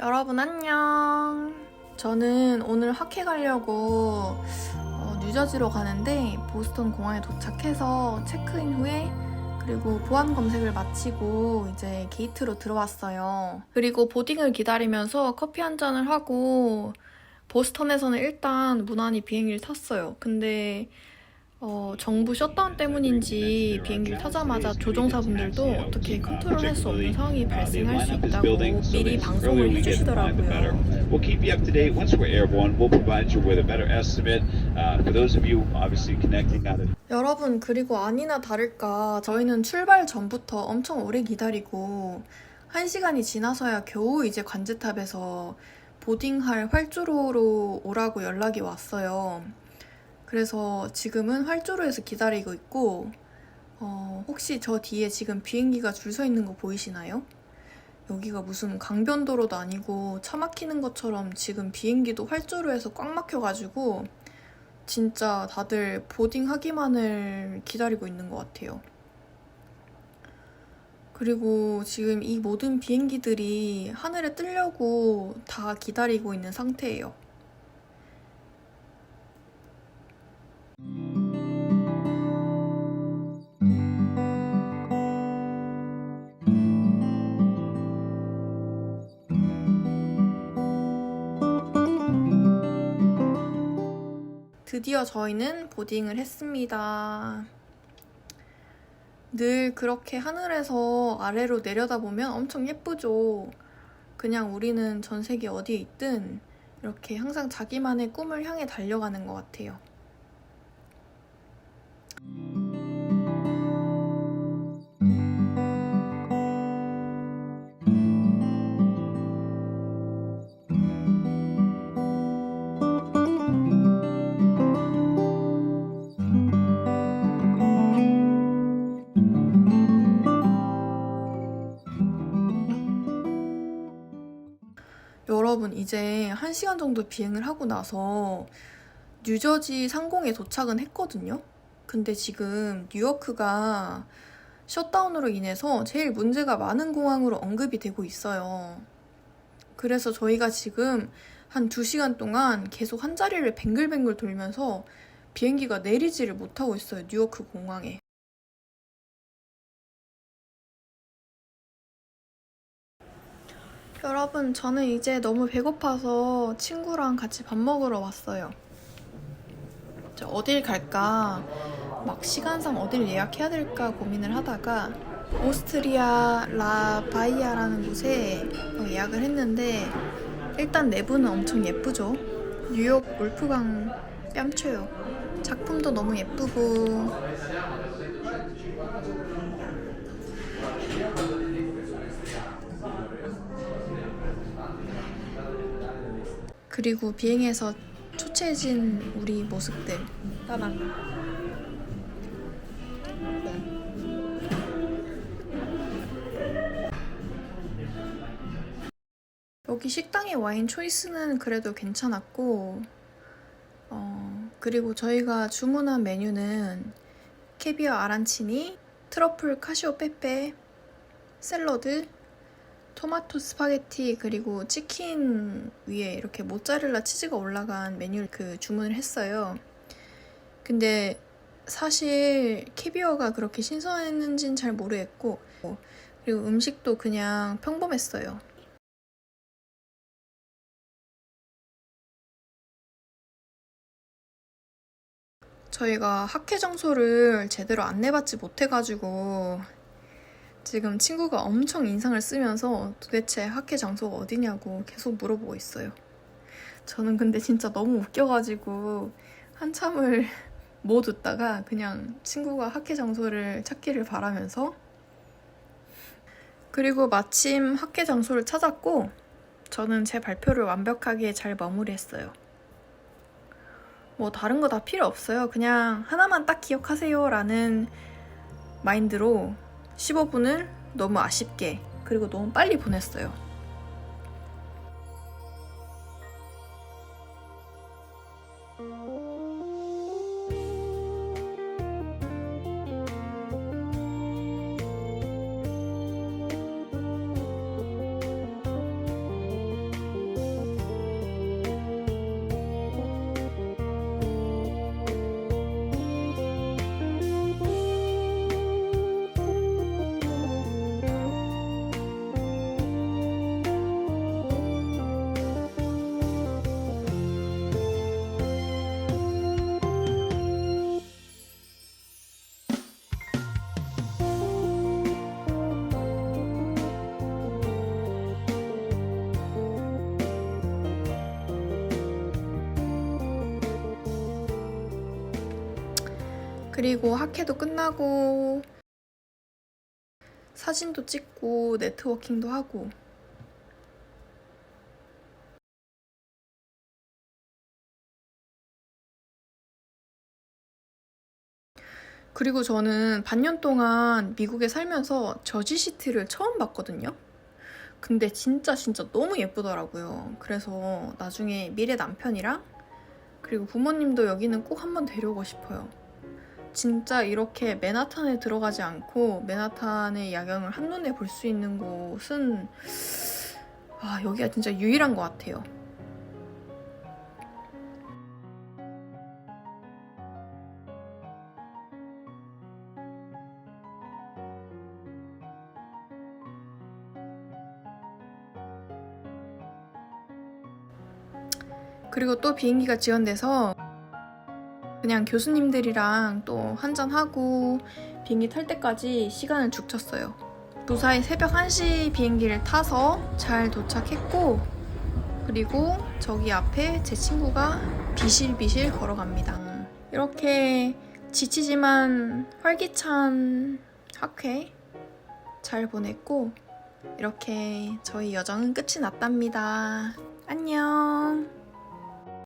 여러분 안녕. 저는 오늘 학회 가려고 어, 뉴저지로 가는데 보스턴 공항에 도착해서 체크인 후에 그리고 보안 검색을 마치고 이제 게이트로 들어왔어요. 그리고 보딩을 기다리면서 커피 한 잔을 하고 보스턴에서는 일단 무난히 비행기를 탔어요. 근데 어, 정부 셧다운 때문인지 비행기를 타자마자 조종사분들도 어떻게 컨트롤할 수 없는 상황이 발생할 수 있다고 미리 방송을 해주시더라고요. We'll keep you up to date once we're airborne. We'll provide you with a better estimate. Uh, for those of you obviously connecting out of 여러분 그리고 아니나 다를까 저희는 출발 전부터 엄청 오래 기다리고 한 시간이 지나서야 겨우 이제 관제탑에서 보딩할 활주로로 오라고 연락이 왔어요. 그래서 지금은 활주로에서 기다리고 있고 어, 혹시 저 뒤에 지금 비행기가 줄 서 있는 거 보이시나요? 여기가 무슨 강변도로도 아니고 차 막히는 것처럼 지금 비행기도 활주로에서 꽉 막혀가지고 진짜 다들 보딩 하기만을 기다리고 있는 것 같아요. 그리고 지금 이 모든 비행기들이 하늘에 뜨려고 다 기다리고 있는 상태예요. 드디어 저희는 보딩을 했습니다. 늘 그렇게 하늘에서 아래로 내려다보면 엄청 예쁘죠. 그냥 우리는 전 세계 어디에 있든 이렇게 항상 자기만의 꿈을 향해 달려가는 것 같아요. 여러분, 이제 1시간 정도 비행을 하고 나서 뉴저지 상공에 도착은 했거든요? 근데 지금 뉴요크가 셧다운으로 인해서 제일 문제가 많은 공항으로 언급이 되고 있어요. 그래서 저희가 지금 한 2시간 동안 계속 한 자리를 뱅글뱅글 돌면서 비행기가 내리지를 못하고 있어요, 뉴요크 공항에. 여러분, 저는 이제 너무 배고파서 친구랑 같이 밥 먹으러 왔어요. 저 어딜 갈까? 막 시간상 어딜 예약해야 될까 고민을 하다가 오스트리아 라 바이아라는 곳에 어, 예약을 했는데 일단 내부는 엄청 예쁘죠. 뉴욕 울프강 뺨쳐요. 작품도 너무 예쁘고 그리고 비행에서 초췌해진 우리 모습들. 따당 여기 식당의 와인 초이스는 그래도 괜찮았고 어, 그리고 저희가 주문한 메뉴는 캐비어 아란치니, 트러플 카시오 빼빼, 샐러드, 토마토 스파게티 그리고 치킨 위에 이렇게 모짜렐라 치즈가 올라간 메뉴를 그 주문을 했어요. 근데 사실 캐비어가 그렇게 신선했는지는 잘 모르겠고 그리고 음식도 그냥 평범했어요. 저희가 학회 장소를 제대로 안내받지 못해가지고 지금 친구가 엄청 인상을 쓰면서 도대체 학회 장소가 어디냐고 계속 물어보고 있어요. 저는 근데 진짜 너무 웃겨가지고 한참을 못 웃다가 그냥 친구가 학회 장소를 찾기를 바라면서 그리고 마침 학회 장소를 찾았고 저는 제 발표를 완벽하게 잘 마무리했어요. 뭐 다른 거 다 필요 없어요. 그냥 하나만 딱 기억하세요 라는 마인드로 15분을 너무 아쉽게 그리고 너무 빨리 보냈어요. 그리고 학회도 끝나고 사진도 찍고 네트워킹도 하고 그리고 저는 반년 동안 미국에 살면서 저지시티를 처음 봤거든요. 근데 진짜 진짜 너무 예쁘더라고요. 그래서 나중에 미래 남편이랑 그리고 부모님도 여기는 꼭 한번 데려오고 싶어요. 진짜 이렇게 맨하탄에 들어가지 않고 맨하탄의 야경을 한눈에 볼 수 있는 곳은 아, 여기가 진짜 유일한 것 같아요. 그리고 또 비행기가 지연돼서 그냥 교수님들이랑 또 한잔하고 비행기 탈 때까지 시간을 죽쳤어요. 무사히 새벽 1시 비행기를 타서 잘 도착했고 그리고 저기 앞에 제 친구가 비실비실 걸어갑니다. 이렇게 지치지만 활기찬 학회 잘 보냈고 이렇게 저희 여정은 끝이 났답니다.